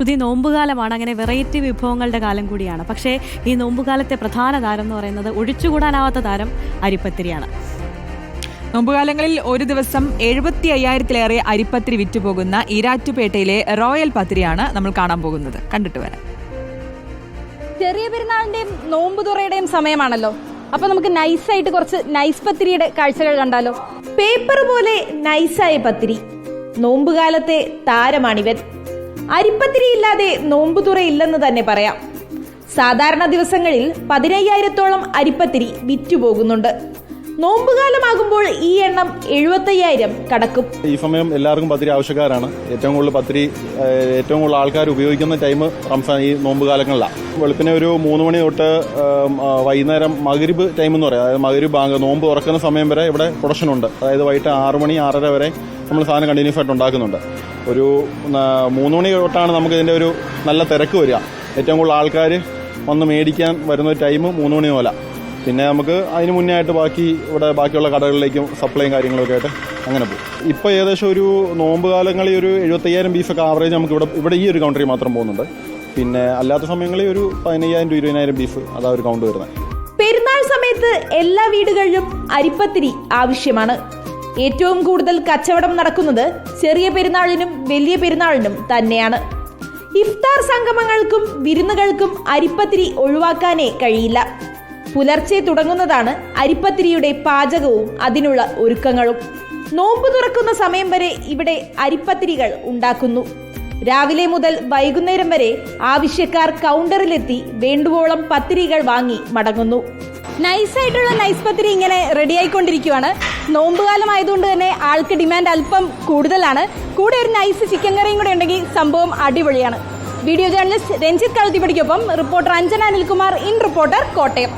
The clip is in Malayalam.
പുതിയ നോമ്പുകാലമാണ്. അങ്ങനെ വെറൈറ്റി വിഭവങ്ങളുടെ കാലം കൂടിയാണ്. പക്ഷേ ഈ നോമ്പുകാലത്തെ പ്രധാന താരം എന്ന് പറയുന്നത് ഒഴിച്ചുകൂടാനാവാത്ത താരം അരിപ്പത്തിരിയാണ്. നോമ്പുകാലങ്ങളിൽ ഒരു ദിവസം എഴുപത്തി അയ്യായിരത്തിലേറെ അരിപ്പത്തിരി വിറ്റുപോകുന്ന ഈരാറ്റുപേട്ടയിലെ റോയൽ പത്തിരിയാണ് നമ്മൾ കാണാൻ പോകുന്നത്. കണ്ടിട്ട് വരാം. ചെറിയ പെരുന്നാളിന്റെയും നോമ്പ് തുറയുടെയും സമയമാണല്ലോ. അപ്പൊ നമുക്ക് നൈസായിട്ട് കുറച്ച് നൈസ് പത്തിരിയുടെ കാഴ്ചകൾ കണ്ടാലോ. പേപ്പർ പോലെ നൈസായ പത്തിരി. നോമ്പുകാലത്തെ താരമാണിവൻ. അരിപ്പത്തിരി ഇല്ലാതെ നോമ്പ് തുറയില്ലെന്ന് തന്നെ പറയാം. സാധാരണ ദിവസങ്ങളിൽ പതിനയ്യായിരത്തോളം അരിപ്പത്തിരി വിറ്റുപോകുന്നുണ്ട് നോമ്പുകാലമാകുമ്പോൾ ഈ എണ്ണം എഴുപത്തയ്യായിരം കടക്കും. ഈ സമയം എല്ലാവർക്കും പത്തിരി ആവശ്യക്കാരാണ്. ഏറ്റവും കൂടുതൽ പത്തിരി ഏറ്റവും കൂടുതൽ ആൾക്കാർ ഉപയോഗിക്കുന്ന ടൈം റംസാൻ ഈ നോമ്പ് കാലങ്ങളിലാണ് വെളുപ്പിനെ ഒരു മൂന്ന് മണി തൊട്ട് വൈകുന്നേരം മകരിബ് ടൈം എന്ന് പറയാം. അതായത് മകരിബ് ബാങ്ക് നോമ്പ് തുറക്കുന്ന സമയം വരെ ഇവിടെ പ്രൊഡക്ഷൻ ഉണ്ട്. അതായത് വൈകിട്ട് ആറ് മണി ആറര വരെ നമ്മൾ സാധനം കണ്ടിന്യൂസ് ആയിട്ട് ഉണ്ടാക്കുന്നുണ്ട്. ഒരു മൂന്ന് മണി തൊട്ടാണ് നമുക്ക് ഇതിന്റെ ഒരു നല്ല തിരക്ക് വരിക. ഏറ്റവും കൂടുതൽ ആൾക്കാർ വന്ന് മേടിക്കാൻ വരുന്ന ടൈം മൂന്ന് മണി പോലെ. പിന്നെ നമുക്ക് അതിന് മുന്നേ ആയിട്ട് ബാക്കി ഇവിടെ ബാക്കിയുള്ള കടകളിലേക്കും സപ്ലൈയും കാര്യങ്ങളൊക്കെ ആയിട്ട് അങ്ങനെ പോകും. ഇപ്പോൾ ഏകദേശം ഒരു നോമ്പ് കാലങ്ങളിൽ ഒരു എഴുപത്തയ്യായിരം ബീഫൊക്കെ ആവറേജ് നമുക്ക് ഇവിടെ ഇവിടെ ഈ ഒരു കൗണ്ടറിൽ മാത്രം പോകുന്നുണ്ട്. പിന്നെ അല്ലാത്ത സമയങ്ങളിൽ ഒരു പതിനയ്യായിരം ടു ഇരുപതിനായിരം ബീഫ് അതാ ഒരു കൗണ്ട് വരുന്നത്. പെരുന്നാൾ സമയത്ത് എല്ലാ വീടുകളിലും അരിപ്പത്തിരി ആവശ്യമാണ്. ഏറ്റവും കൂടുതൽ കച്ചവടം നടക്കുന്നത് ചെറിയ പെരുന്നാളിനും വലിയ പെരുന്നാളിനും തന്നെയാണ്. ഇഫ്താർ സംഗമങ്ങൾക്കും വിരുന്നുകൾക്കും അരിപ്പത്തിരി ഒഴിവാക്കാനേ കഴിയില്ല. പുലർച്ചെ തുടങ്ങുന്നതാണ് അരിപ്പത്തിരിയുടെ പാചകവും അതിനുള്ള ഒരുക്കങ്ങളും. നോമ്പ് തുറക്കുന്ന സമയം വരെ ഇവിടെ അരിപ്പത്തിരികൾ ഉണ്ടാക്കുന്നു. രാവിലെ മുതൽ വൈകുന്നേരം വരെ ആവശ്യക്കാർ കൗണ്ടറിലെത്തി വേണ്ടുവോളം പത്തിരികൾ വാങ്ങി മടങ്ങുന്നു. നൈസായിട്ടുള്ള നൈസ് പത്തിരി ഇങ്ങനെ റെഡി ആയിക്കൊണ്ടിരിക്കുവാണ് നോമ്പ് കാലം ആയതുകൊണ്ട് തന്നെ ആൾക്ക് ഡിമാൻഡ് അല്പം കൂടുതലാണ്. കൂടെ ഒരു നൈസ് ചിക്കൻ കറിയും കൂടെ ഉണ്ടെങ്കിൽ സംഭവം അടിപൊളിയാണ്. Video journalist Ranjith കളത്തിപ്പടിക്കൊപ്പം reporter Anjana Anilkumar in reporter Kottayam.